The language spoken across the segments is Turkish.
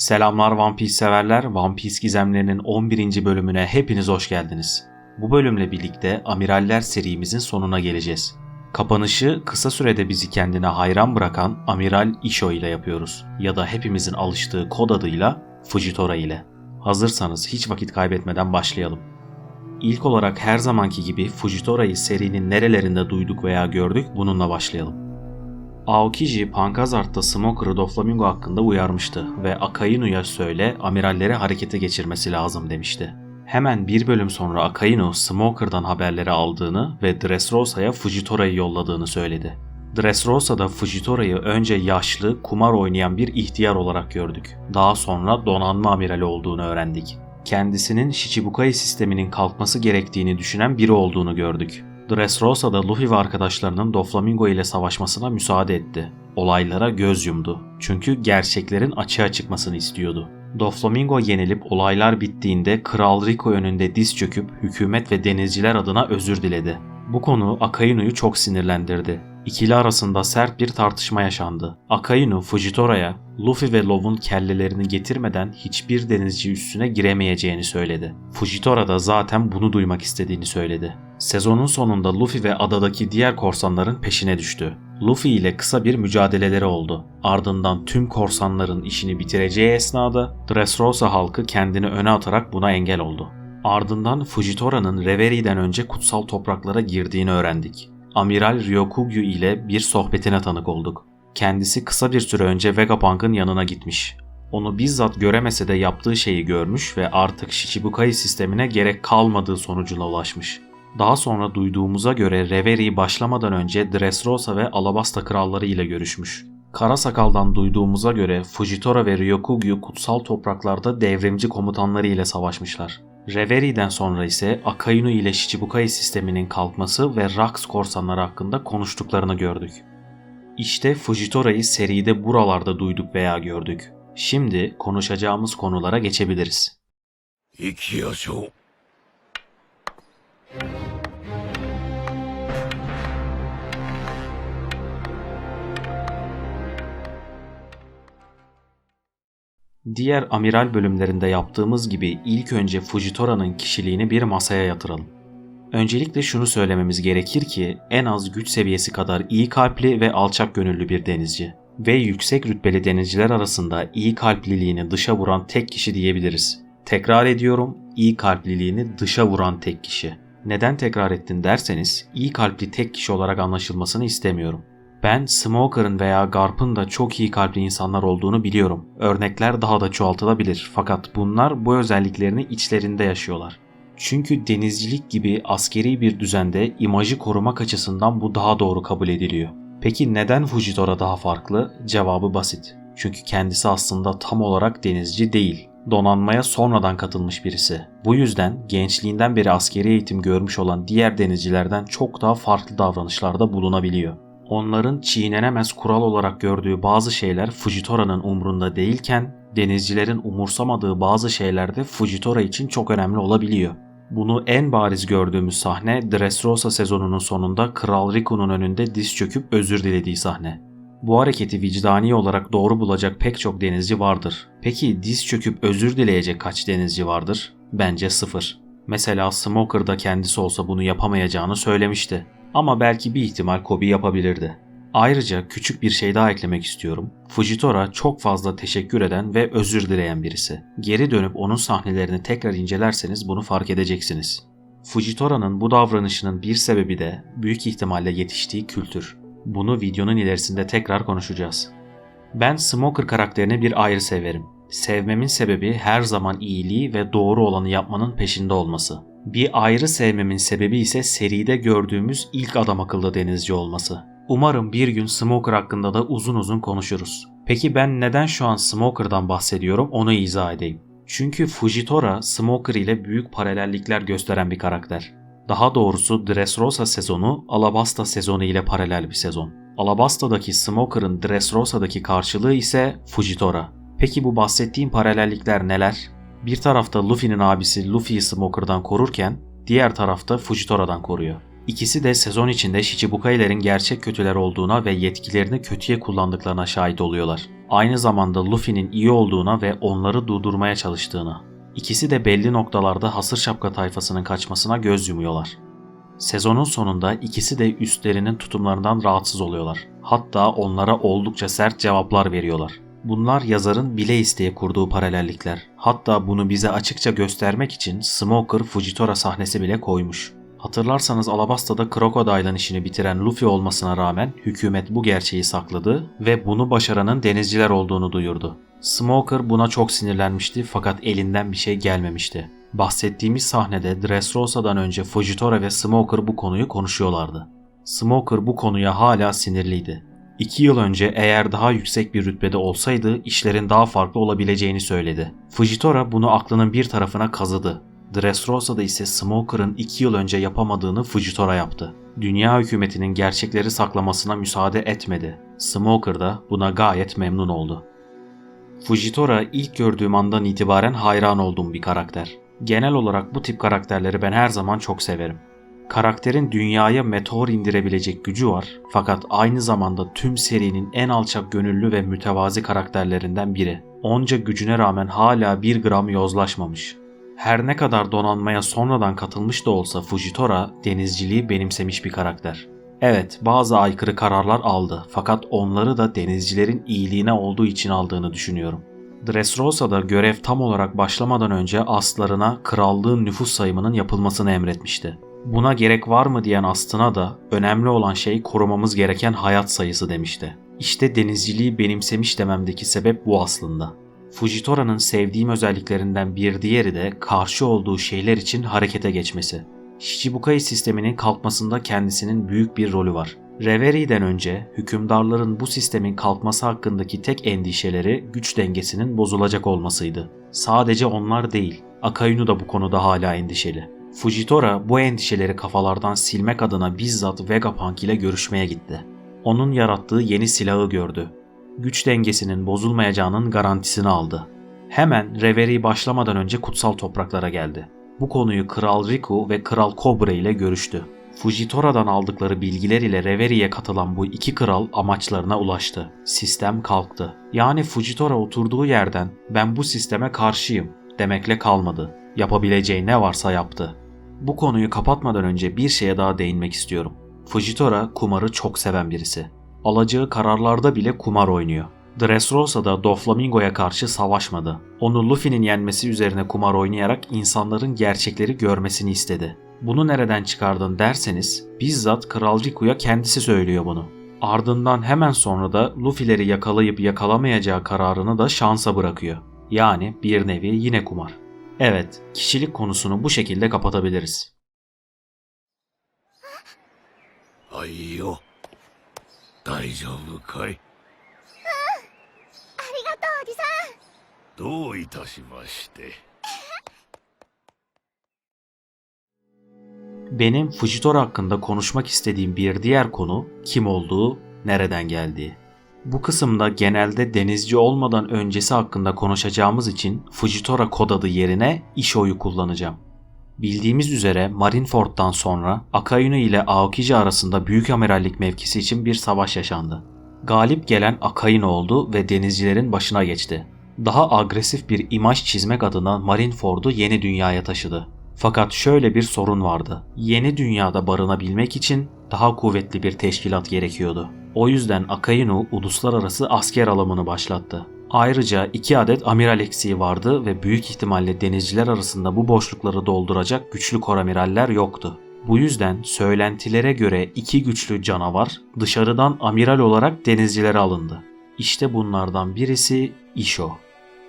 Selamlar One Piece severler. One Piece gizemlerinin 11. bölümüne hepiniz hoş geldiniz. Bu bölümle birlikte Amiraller serimizin sonuna geleceğiz. Kapanışı kısa sürede bizi kendine hayran bırakan Amiral Isho ile yapıyoruz. Ya da hepimizin alıştığı kod adıyla Fujitora ile. Hazırsanız hiç vakit kaybetmeden başlayalım. İlk olarak her zamanki gibi Fujitora'yı serinin nerelerinde duyduk veya gördük bununla başlayalım. Aokiji Pankazart'ta Smoker'ı Doflamingo hakkında uyarmıştı ve Akainu'ya söyle amiralleri harekete geçirmesi lazım demişti. Hemen bir bölüm sonra Akainu Smoker'dan haberleri aldığını ve Dressrosa'ya Fujitora'yı yolladığını söyledi. Dressrosa'da Fujitora'yı önce yaşlı, kumar oynayan bir ihtiyar olarak gördük. Daha sonra donanma amirali olduğunu öğrendik. Kendisinin Shichibukai sisteminin kalkması gerektiğini düşünen biri olduğunu gördük. Dressrosa da Luffy ve arkadaşlarının Doflamingo ile savaşmasına müsaade etti. Olaylara göz yumdu. Çünkü gerçeklerin açığa çıkmasını istiyordu. Doflamingo yenilip olaylar bittiğinde Kral Rico önünde diz çöküp hükümet ve denizciler adına özür diledi. Bu konu Akainu'yu çok sinirlendirdi. İkili arasında sert bir tartışma yaşandı. Akainu Fujitora'ya Luffy ve Lov'un kellelerini getirmeden hiçbir denizci üstüne giremeyeceğini söyledi. Fujitora da zaten bunu duymak istediğini söyledi. Sezonun sonunda Luffy ve adadaki diğer korsanların peşine düştü. Luffy ile kısa bir mücadeleleri oldu. Ardından tüm korsanların işini bitireceği esnada Dressrosa halkı kendini öne atarak buna engel oldu. Ardından Fujitora'nın Reveri'den önce kutsal topraklara girdiğini öğrendik. Amiral Ryokugyu ile bir sohbetine tanık olduk. Kendisi kısa bir süre önce Vegapunk'ın yanına gitmiş. Onu bizzat göremese de yaptığı şeyi görmüş ve artık Shichibukai sistemine gerek kalmadığı sonucuna ulaşmış. Daha sonra duyduğumuza göre Reverie başlamadan önce Dressrosa ve Alabasta kralları ile görüşmüş. Kara Sakal'dan duyduğumuza göre Fujitora ve Ryokugyu kutsal topraklarda devrimci komutanları ile savaşmışlar. Reverie'den sonra ise Akainu ile Shichibukai sisteminin kalkması ve Rax korsanları hakkında konuştuklarını gördük. İşte Fujitora'yı seride buralarda duyduk veya gördük. Şimdi konuşacağımız konulara geçebiliriz. 生き Diğer amiral bölümlerinde yaptığımız gibi ilk önce Fujitora'nın kişiliğini bir masaya yatıralım. Öncelikle şunu söylememiz gerekir ki en az güç seviyesi kadar iyi kalpli ve alçak gönüllü bir denizci ve yüksek rütbeli denizciler arasında iyi kalpliliğini dışa vuran tek kişi diyebiliriz. Tekrar ediyorum, iyi kalpliliğini dışa vuran tek kişi. Neden tekrar ettin derseniz iyi kalpli tek kişi olarak anlaşılmasını istemiyorum. Ben Smoker'ın veya Garp'ın da çok iyi kalpli insanlar olduğunu biliyorum. Örnekler daha da çoğaltılabilir fakat bunlar bu özelliklerini içlerinde yaşıyorlar. Çünkü denizcilik gibi askeri bir düzende imajı korumak açısından bu daha doğru kabul ediliyor. Peki neden Fujitora daha farklı? Cevabı basit. Çünkü kendisi aslında tam olarak denizci değil. Donanmaya sonradan katılmış birisi. Bu yüzden gençliğinden beri askeri eğitim görmüş olan diğer denizcilerden çok daha farklı davranışlarda bulunabiliyor. Onların çiğnenemez kural olarak gördüğü bazı şeyler Fujitora'nın umrunda değilken denizcilerin umursamadığı bazı şeyler de Fujitora için çok önemli olabiliyor. Bunu en bariz gördüğümüz sahne Dressrosa sezonunun sonunda Kral Riku'nun önünde diz çöküp özür dilediği sahne. Bu hareketi vicdani olarak doğru bulacak pek çok denizci vardır. Peki diz çöküp özür dileyecek kaç denizci vardır? Bence sıfır. Mesela Smoker da kendisi olsa bunu yapamayacağını söylemişti. Ama belki bir ihtimal Kobe yapabilirdi. Ayrıca küçük bir şey daha eklemek istiyorum. Fujitora çok fazla teşekkür eden ve özür dileyen birisi. Geri dönüp onun sahnelerini tekrar incelerseniz bunu fark edeceksiniz. Fujitora'nın bu davranışının bir sebebi de büyük ihtimalle yetiştiği kültür. Bunu videonun ilerisinde tekrar konuşacağız. Ben Smoker karakterini bir ayrı severim. Sevmemin sebebi her zaman iyiliği ve doğru olanı yapmanın peşinde olması. Bir ayrı sevmemin sebebi ise seride gördüğümüz ilk adam akıllı denizci olması. Umarım bir gün Smoker hakkında da uzun uzun konuşuruz. Peki ben neden şu an Smoker'dan bahsediyorum onu izah edeyim. Çünkü Fujitora Smoker ile büyük paralellikler gösteren bir karakter. Daha doğrusu Dressrosa sezonu Alabasta sezonu ile paralel bir sezon. Alabasta'daki Smoker'ın Dressrosa'daki karşılığı ise Fujitora. Peki bu bahsettiğim paralellikler neler? Bir tarafta Luffy'nin abisi Luffy'yi Smoker'dan korurken diğer tarafta Fujitora'dan koruyor. İkisi de sezon içinde Shichibukai'lerin gerçek kötüler olduğuna ve yetkilerini kötüye kullandıklarına şahit oluyorlar. Aynı zamanda Luffy'nin iyi olduğuna ve onları durdurmaya çalıştığına. İkisi de belli noktalarda hasır şapka tayfasının kaçmasına göz yumuyorlar. Sezonun sonunda ikisi de üstlerinin tutumlarından rahatsız oluyorlar. Hatta onlara oldukça sert cevaplar veriyorlar. Bunlar yazarın bile isteye kurduğu paralellikler. Hatta bunu bize açıkça göstermek için Smoker Fujitora sahnesi bile koymuş. Hatırlarsanız Alabasta'da Crocodile'ın işini bitiren Luffy olmasına rağmen hükümet bu gerçeği sakladı ve bunu başaranın denizciler olduğunu duyurdu. Smoker buna çok sinirlenmişti fakat elinden bir şey gelmemişti. Bahsettiğimiz sahnede Dressrosa'dan önce Fujitora ve Smoker bu konuyu konuşuyorlardı. Smoker bu konuya hala sinirliydi. İki yıl önce eğer daha yüksek bir rütbede olsaydı işlerin daha farklı olabileceğini söyledi. Fujitora bunu aklının bir tarafına kazıdı. Dressrosa'da ise Smoker'ın iki yıl önce yapamadığını Fujitora yaptı. Dünya hükümetinin gerçekleri saklamasına müsaade etmedi. Smoker da buna gayet memnun oldu. Fujitora ilk gördüğüm andan itibaren hayran olduğum bir karakter. Genel olarak bu tip karakterleri ben her zaman çok severim. Karakterin dünyaya meteor indirebilecek gücü var fakat aynı zamanda tüm serinin en alçak gönüllü ve mütevazi karakterlerinden biri. Onca gücüne rağmen hala bir gram yozlaşmamış. Her ne kadar donanmaya sonradan katılmış da olsa Fujitora denizciliği benimsemiş bir karakter. Evet bazı aykırı kararlar aldı fakat onları da denizcilerin iyiliğine olduğu için aldığını düşünüyorum. Dressrosa'da görev tam olarak başlamadan önce aslarına krallığın nüfus sayımının yapılmasını emretmişti. Buna gerek var mı diyen astına da önemli olan şey korumamız gereken hayat sayısı demişti. İşte denizciliği benimsemiş dememdeki sebep bu aslında. Fujitora'nın sevdiğim özelliklerinden bir diğeri de karşı olduğu şeyler için harekete geçmesi. Shichibukai sisteminin kalkmasında kendisinin büyük bir rolü var. Reveri'den önce hükümdarların bu sistemin kalkması hakkındaki tek endişeleri güç dengesinin bozulacak olmasıydı. Sadece onlar değil, Akayunu da bu konuda hala endişeli. Fujitora bu endişeleri kafalardan silmek adına bizzat Vegapunk ile görüşmeye gitti. Onun yarattığı yeni silahı gördü. Güç dengesinin bozulmayacağının garantisini aldı. Hemen Reverie başlamadan önce kutsal topraklara geldi. Bu konuyu Kral Riku ve Kral Cobra ile görüştü. Fujitora'dan aldıkları bilgiler ile Reverie'ye katılan bu iki kral amaçlarına ulaştı. Sistem kalktı. Yani Fujitora oturduğu yerden ben bu sisteme karşıyım demekle kalmadı. Yapabileceği ne varsa yaptı. Bu konuyu kapatmadan önce bir şeye daha değinmek istiyorum. Fujitora kumarı çok seven birisi. Alacağı kararlarda bile kumar oynuyor. Dressrosa'da Doflamingo'ya karşı savaşmadı. Onu Luffy'nin yenmesi üzerine kumar oynayarak insanların gerçekleri görmesini istedi. Bunu nereden çıkardın derseniz bizzat Kral Riku'ya kendisi söylüyor bunu. Ardından hemen sonra da Luffy'leri yakalayıp yakalamayacağı kararını da şansa bırakıyor. Yani bir nevi yine kumar. Evet, kişilik konusunu bu şekilde kapatabiliriz. はいよ大丈夫かいありがとうおじさんどういたしまして Benim Fujitora hakkında konuşmak istediğim bir diğer konu kim olduğu, nereden geldiği. Bu kısımda genelde denizci olmadan öncesi hakkında konuşacağımız için Fujitora kod adı yerine Isho'yu kullanacağım. Bildiğimiz üzere Marineford'dan sonra Akayunu ile Aokiji arasında büyük amirallik mevkisi için bir savaş yaşandı. Galip gelen Akayunu oldu ve denizcilerin başına geçti. Daha agresif bir imaj çizmek adına Marineford'u yeni dünyaya taşıdı. Fakat şöyle bir sorun vardı. Yeni dünyada barınabilmek için daha kuvvetli bir teşkilat gerekiyordu. O yüzden Akainu uluslararası asker alımını başlattı. Ayrıca iki adet amiral eksiği vardı ve büyük ihtimalle denizciler arasında bu boşlukları dolduracak güçlü koramiraller yoktu. Bu yüzden söylentilere göre iki güçlü canavar dışarıdan amiral olarak denizcilere alındı. İşte bunlardan birisi Isho.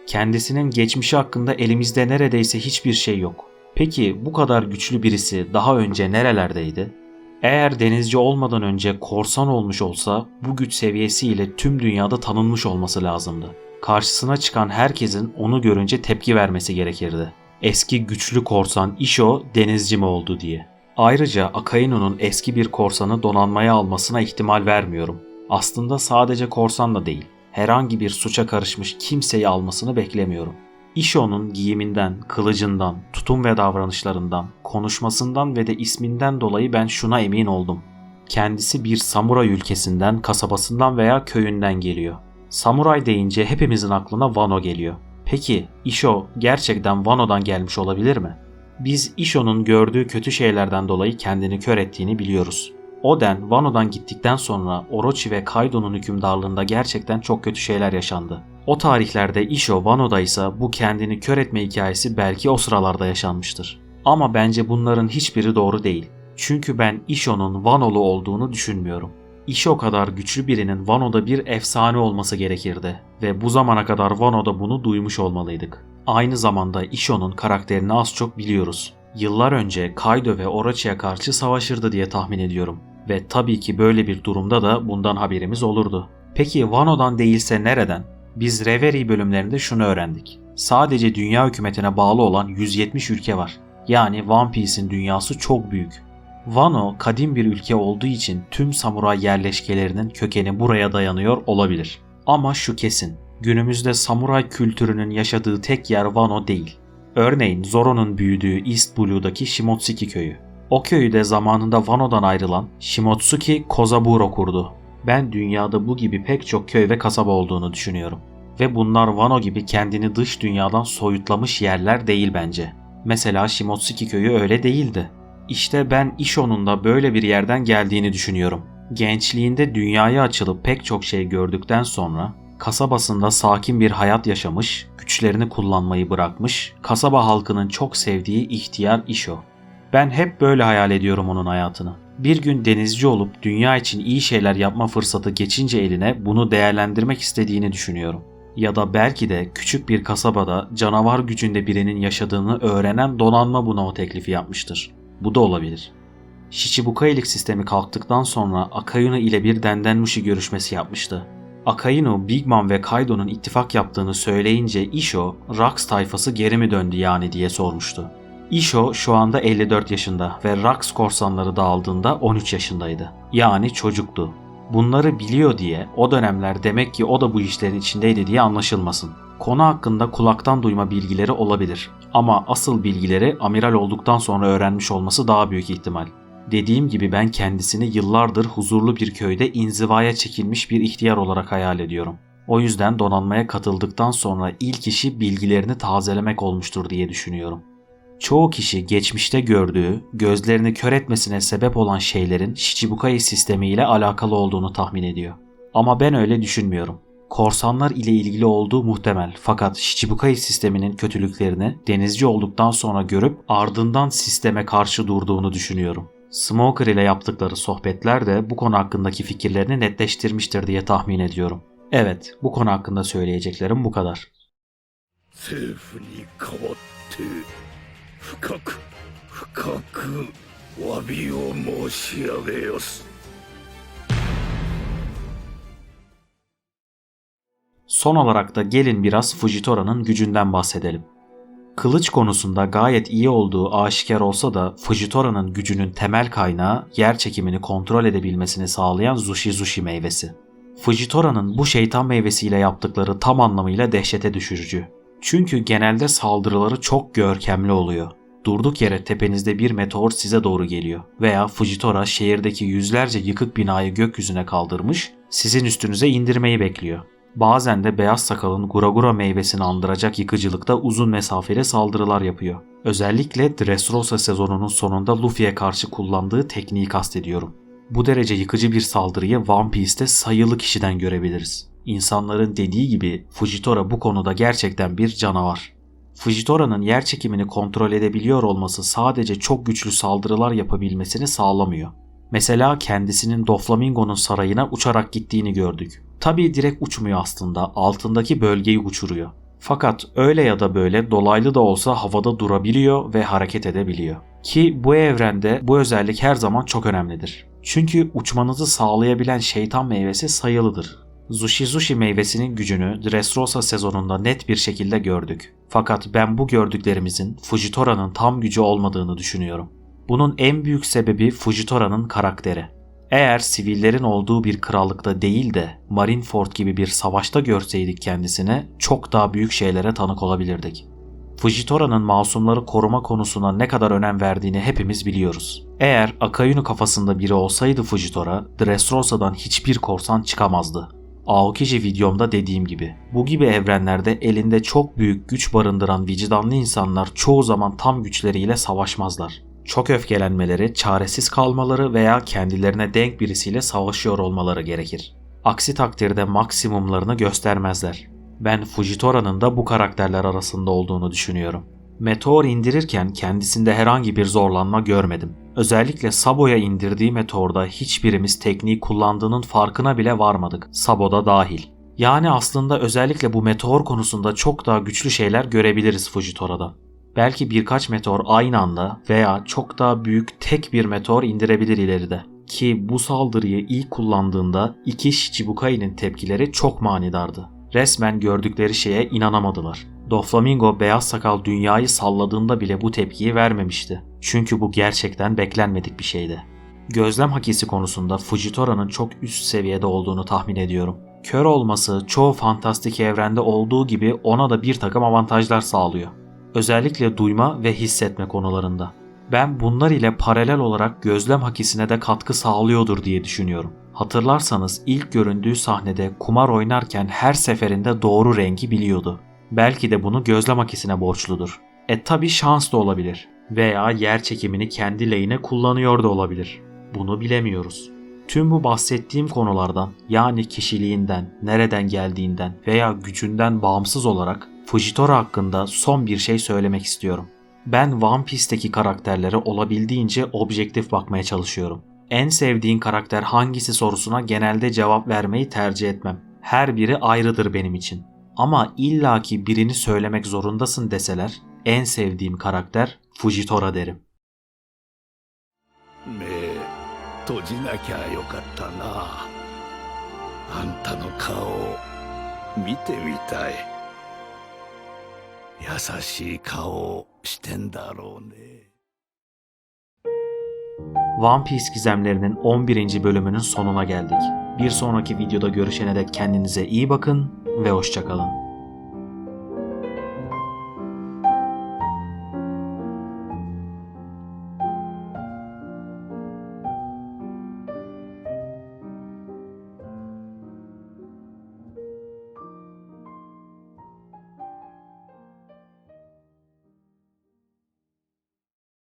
Kendisinin geçmişi hakkında elimizde neredeyse hiçbir şey yok. Peki bu kadar güçlü birisi daha önce nerelerdeydi? Eğer denizci olmadan önce korsan olmuş olsa bu güç seviyesiyle tüm dünyada tanınmış olması lazımdı. Karşısına çıkan herkesin onu görünce tepki vermesi gerekirdi. Eski güçlü korsan Isho denizci mi oldu diye. Ayrıca Akainu'nun eski bir korsanı donanmaya almasına ihtimal vermiyorum. Aslında sadece korsan da değil. Herhangi bir suça karışmış kimseyi almasını beklemiyorum. Isho'nun giyiminden, kılıcından, tutum ve davranışlarından, konuşmasından ve de isminden dolayı ben şuna emin oldum. Kendisi bir samuray ülkesinden, kasabasından veya köyünden geliyor. Samuray deyince hepimizin aklına Wano geliyor. Peki Isho gerçekten Wano'dan gelmiş olabilir mi? Biz Isho'nun gördüğü kötü şeylerden dolayı kendini kör ettiğini biliyoruz. Oden, Wano'dan gittikten sonra Orochi ve Kaido'nun hükümdarlığında gerçekten çok kötü şeyler yaşandı. O tarihlerde Isho Wano'da ise bu kendini kör etme hikayesi belki o sıralarda yaşanmıştır. Ama bence bunların hiçbiri doğru değil. Çünkü ben Isho'nun Wano'lu olduğunu düşünmüyorum. Isho kadar güçlü birinin Wano'da bir efsane olması gerekirdi ve bu zamana kadar Wano'da bunu duymuş olmalıydık. Aynı zamanda Isho'nun karakterini az çok biliyoruz. Yıllar önce Kaido ve Orochi'ye karşı savaşırdı diye tahmin ediyorum. Ve tabii ki böyle bir durumda da bundan haberimiz olurdu. Peki Wano'dan değilse nereden? Biz Reverie bölümlerinde şunu öğrendik. Sadece dünya hükümetine bağlı olan 170 ülke var. Yani One Piece'in dünyası çok büyük. Wano kadim bir ülke olduğu için tüm samuray yerleşkelerinin kökeni buraya dayanıyor olabilir. Ama şu kesin, günümüzde samuray kültürünün yaşadığı tek yer Wano değil. Örneğin Zoro'nun büyüdüğü East Blue'daki Shimotsuki köyü. O köyü de zamanında Wano'dan ayrılan Shimotsuki Kozaburo kurdu. Ben dünyada bu gibi pek çok köy ve kasaba olduğunu düşünüyorum. Ve bunlar Wano gibi kendini dış dünyadan soyutlamış yerler değil bence. Mesela Shimotsuki köyü öyle değildi. İşte ben Isho'nun da böyle bir yerden geldiğini düşünüyorum. Gençliğinde dünyaya açılıp pek çok şey gördükten sonra kasabasında sakin bir hayat yaşamış, güçlerini kullanmayı bırakmış, kasaba halkının çok sevdiği ihtiyar Isho. Ben hep böyle hayal ediyorum onun hayatını. Bir gün denizci olup dünya için iyi şeyler yapma fırsatı geçince eline bunu değerlendirmek istediğini düşünüyorum. Ya da belki de küçük bir kasabada canavar gücünde birinin yaşadığını öğrenen donanma buna o teklifi yapmıştır. Bu da olabilir. Shichibukai sistemi kalktıktan sonra Akayuno ile bir Dendenmushi görüşmesi yapmıştı. Akayuno, Big Mom ve Kaido'nun ittifak yaptığını söyleyince Isho, Rax tayfası geri mi döndü yani diye sormuştu. Isho şu anda 54 yaşında ve Rax korsanları dağıldığında 13 yaşındaydı. Yani çocuktu. Bunları biliyor diye o dönemler demek ki o da bu işlerin içindeydi diye anlaşılmasın. Konu hakkında kulaktan duyma bilgileri olabilir ama asıl bilgileri amiral olduktan sonra öğrenmiş olması daha büyük ihtimal. Dediğim gibi ben kendisini yıllardır huzurlu bir köyde inzivaya çekilmiş bir ihtiyar olarak hayal ediyorum. O yüzden donanmaya katıldıktan sonra ilk işi bilgilerini tazelemek olmuştur diye düşünüyorum. Çoğu kişi geçmişte gördüğü, gözlerini kör etmesine sebep olan şeylerin Shichibukai sistemi ile alakalı olduğunu tahmin ediyor. Ama ben öyle düşünmüyorum. Korsanlar ile ilgili olduğu muhtemel fakat Shichibukai sisteminin kötülüklerini denizci olduktan sonra görüp ardından sisteme karşı durduğunu düşünüyorum. Smoker ile yaptıkları sohbetler de bu konu hakkındaki fikirlerini netleştirmiştir diye tahmin ediyorum. Evet, bu konu hakkında söyleyeceklerim bu kadar. 政府に代わって深く深く詫びを申し上げよす Son olarak da gelin biraz Fujitora'nın gücünden bahsedelim. Kılıç konusunda gayet iyi olduğu aşikar olsa da Fujitora'nın gücünün temel kaynağı yer çekimini kontrol edebilmesini sağlayan Zushi Zushi meyvesi. Fujitora'nın bu şeytan meyvesiyle yaptıkları tam anlamıyla dehşete düşürücü. Çünkü genelde saldırıları çok görkemli oluyor. Durduk yere tepenizde bir meteor size doğru geliyor veya Fujitora şehirdeki yüzlerce yıkık binayı gökyüzüne kaldırmış, sizin üstünüze indirmeyi bekliyor. Bazen de beyaz sakalın guragura meyvesini andıracak yıkıcılıkta uzun mesafeli saldırılar yapıyor. Özellikle Dressrosa sezonunun sonunda Luffy'ye karşı kullandığı tekniği kastediyorum. Bu derece yıkıcı bir saldırıyı One Piece'te sayılı kişiden görebiliriz. İnsanların dediği gibi Fujitora bu konuda gerçekten bir canavar. Fujitora'nın yer çekimini kontrol edebiliyor olması sadece çok güçlü saldırılar yapabilmesini sağlamıyor. Mesela kendisinin Doflamingo'nun sarayına uçarak gittiğini gördük. Tabii direkt uçmuyor aslında, altındaki bölgeyi uçuruyor. Fakat öyle ya da böyle dolaylı da olsa havada durabiliyor ve hareket edebiliyor. Ki bu evrende bu özellik her zaman çok önemlidir. Çünkü uçmanızı sağlayabilen şeytan meyvesi sayılıdır. Zushi Zushi meyvesinin gücünü Dressrosa sezonunda net bir şekilde gördük. Fakat ben bu gördüklerimizin Fujitora'nın tam gücü olmadığını düşünüyorum. Bunun en büyük sebebi Fujitora'nın karakteri. Eğer sivillerin olduğu bir krallıkta değil de Marineford gibi bir savaşta görseydik kendisini çok daha büyük şeylere tanık olabilirdik. Fujitora'nın masumları koruma konusuna ne kadar önem verdiğini hepimiz biliyoruz. Eğer Akayunu kafasında biri olsaydı Fujitora, Dressrosa'dan hiçbir korsan çıkamazdı. Aokiji videomda dediğim gibi, bu gibi evrenlerde elinde çok büyük güç barındıran vicdanlı insanlar çoğu zaman tam güçleriyle savaşmazlar. Çok öfkelenmeleri, çaresiz kalmaları veya kendilerine denk birisiyle savaşıyor olmaları gerekir. Aksi takdirde maksimumlarını göstermezler. Ben Fujitora'nın da bu karakterler arasında olduğunu düşünüyorum. Meteor indirirken kendisinde herhangi bir zorlanma görmedim. Özellikle Sabo'ya indirdiği meteorda hiçbirimiz tekniği kullandığının farkına bile varmadık. Sabo da dahil. Yani aslında özellikle bu meteor konusunda çok daha güçlü şeyler görebiliriz Fujitora'da. Belki birkaç meteor aynı anda veya çok daha büyük tek bir meteor indirebilir ileride. Ki bu saldırıyı ilk kullandığında iki Shichibukai'nin tepkileri çok manidardı. Resmen gördükleri şeye inanamadılar. Doflamingo beyaz sakal dünyayı salladığında bile bu tepkiyi vermemişti. Çünkü bu gerçekten beklenmedik bir şeydi. Gözlem hakisi konusunda Fujitora'nın çok üst seviyede olduğunu tahmin ediyorum. Kör olması çoğu fantastik evrende olduğu gibi ona da bir takım avantajlar sağlıyor. Özellikle duyma ve hissetme konularında. Ben bunlar ile paralel olarak gözlem hakisine de katkı sağlıyordur diye düşünüyorum. Hatırlarsanız ilk göründüğü sahnede kumar oynarken her seferinde doğru rengi biliyordu. Belki de bunu gözlem hakisine borçludur. E tabi şans da olabilir. Veya yer çekimini kendi lehine kullanıyor da olabilir. Bunu bilemiyoruz. Tüm bu bahsettiğim konulardan yani kişiliğinden, nereden geldiğinden veya gücünden bağımsız olarak Fujitora hakkında son bir şey söylemek istiyorum. Ben One Piece'teki karakterlere olabildiğince objektif bakmaya çalışıyorum. En sevdiğin karakter hangisi sorusuna genelde cevap vermeyi tercih etmem. Her biri ayrıdır benim için. Ama illaki birini söylemek zorundasın deseler en sevdiğim karakter Fujitora derim. Me, tojinakya yokatta na. Anta no kao mite mitai. Yasashii kao shiten darou ne. One Piece gizemlerinin 11. bölümünün sonuna geldik. Bir sonraki videoda görüşene dek kendinize iyi bakın ve hoşçakalın.